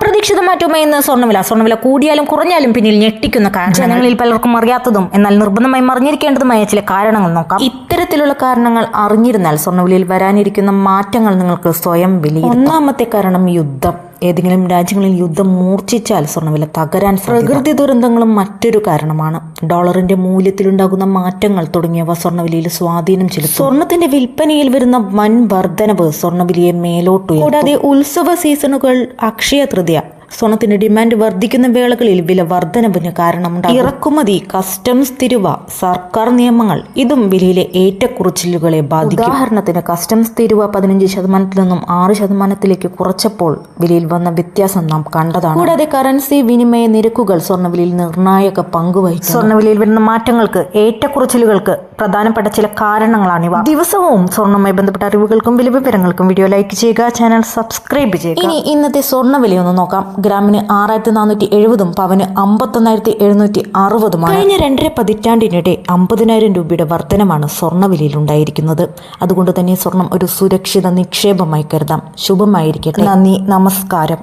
അപ്രതീക്ഷിതമായിട്ടുമായി ഇന്ന് സ്വർണവില. സ്വർണവില കൂടിയാലും കുറഞ്ഞാലും പിന്നിൽ ഞെട്ടിക്കുന്ന കാരണം ജനങ്ങളിൽ പലർക്കും അറിയാത്തതും എന്നാൽ നിർബന്ധമായി മറിഞ്ഞിരിക്കേണ്ടതുമായ ചില കാരണങ്ങൾ നോക്കാം. ഇത്തരത്തിലുള്ള കാരണങ്ങൾ അറിഞ്ഞിരുന്നാൽ സ്വർണവിലയിൽ വരാനിരിക്കുന്ന മാറ്റങ്ങൾ നിങ്ങൾക്ക് സ്വയം വിലയിരുത്താം. ഒന്നാമത്തെ കാരണം യുദ്ധം. ഏതെങ്കിലും രാജ്യങ്ങളിൽ യുദ്ധം മൂർച്ഛിച്ചാൽ സ്വർണവില തകരാൻ പ്രകൃതി ദുരന്തങ്ങളും മറ്റൊരു കാരണമാണ്. ഡോളറിന്റെ മൂല്യത്തിലുണ്ടാകുന്ന മാറ്റങ്ങൾ തുടങ്ങിയവ സ്വർണവിലയിൽ സ്വാധീനം ചെലുത്തും സ്വർണത്തിന്റെ വിൽപ്പനയിൽ വരുന്ന വൻ വർധനവ് സ്വർണവിലയെ മേലോട്ടു കൂടാതെ ഉത്സവ സീസണുകൾ അക്ഷയ തൃതീയ സ്വർണത്തിന്റെ ഡിമാൻഡ് വർദ്ധിക്കുന്ന വേളകളിൽ വില വർധനവിന് കാരണമുണ്ടാകും. ഇറക്കുമതി കസ്റ്റംസ് തിരുവ സർക്കാർ നിയമങ്ങൾ ഇതും വിലയിലെ ഏറ്റക്കുറച്ചിലുകളെ ബാധിക്കും. ഉദാഹരണത്തിന് കസ്റ്റംസ് തിരുവ പതിനഞ്ച് ശതമാനത്തിൽ നിന്നും ആറ് ശതമാനത്തിലേക്ക് കുറച്ചപ്പോൾ വിലയിൽ വന്ന വ്യത്യാസം നാം കണ്ടതാണ്. കൂടാതെ കറൻസി വിനിമയ നിരക്കുകൾ സ്വർണവിലയിൽ നിർണായക പങ്ക് വഹിക്കും സ്വർണവിലയിൽ വരുന്ന മാറ്റങ്ങൾക്ക് ഏറ്റക്കുറച്ചിലുകൾക്ക് പ്രധാനപ്പെട്ട ചില കാരണങ്ങളാണിവ ദിവസവും സ്വർണവുമായി ബന്ധപ്പെട്ട അറിവുകൾക്കും വില വിവരങ്ങൾക്കും വീഡിയോ ലൈക്ക് ചെയ്യുക ചാനൽ സബ്സ്ക്രൈബ് ചെയ്യുക. ഇനി ഇന്നത്തെ സ്വർണ വിലയൊന്ന് നോക്കാം. ഗ്രാമിന് ആറായിരത്തി നാനൂറ്റി എഴുപതും പവന് അമ്പത്തൊന്നായിരത്തി എഴുന്നൂറ്റി അറുപതുമാണ് കഴിഞ്ഞ രണ്ടര പതിറ്റാണ്ടിനിടെ അമ്പതിനായിരം രൂപയുടെ വർധനമാണ് സ്വർണവിലയിൽ ഉണ്ടായിരിക്കുന്നത് അതുകൊണ്ട് തന്നെ സ്വർണം ഒരു സുരക്ഷിത നിക്ഷേപമായി കരുതാം. ശുഭമായിരിക്കട്ടെ. നന്ദി നമസ്കാരം.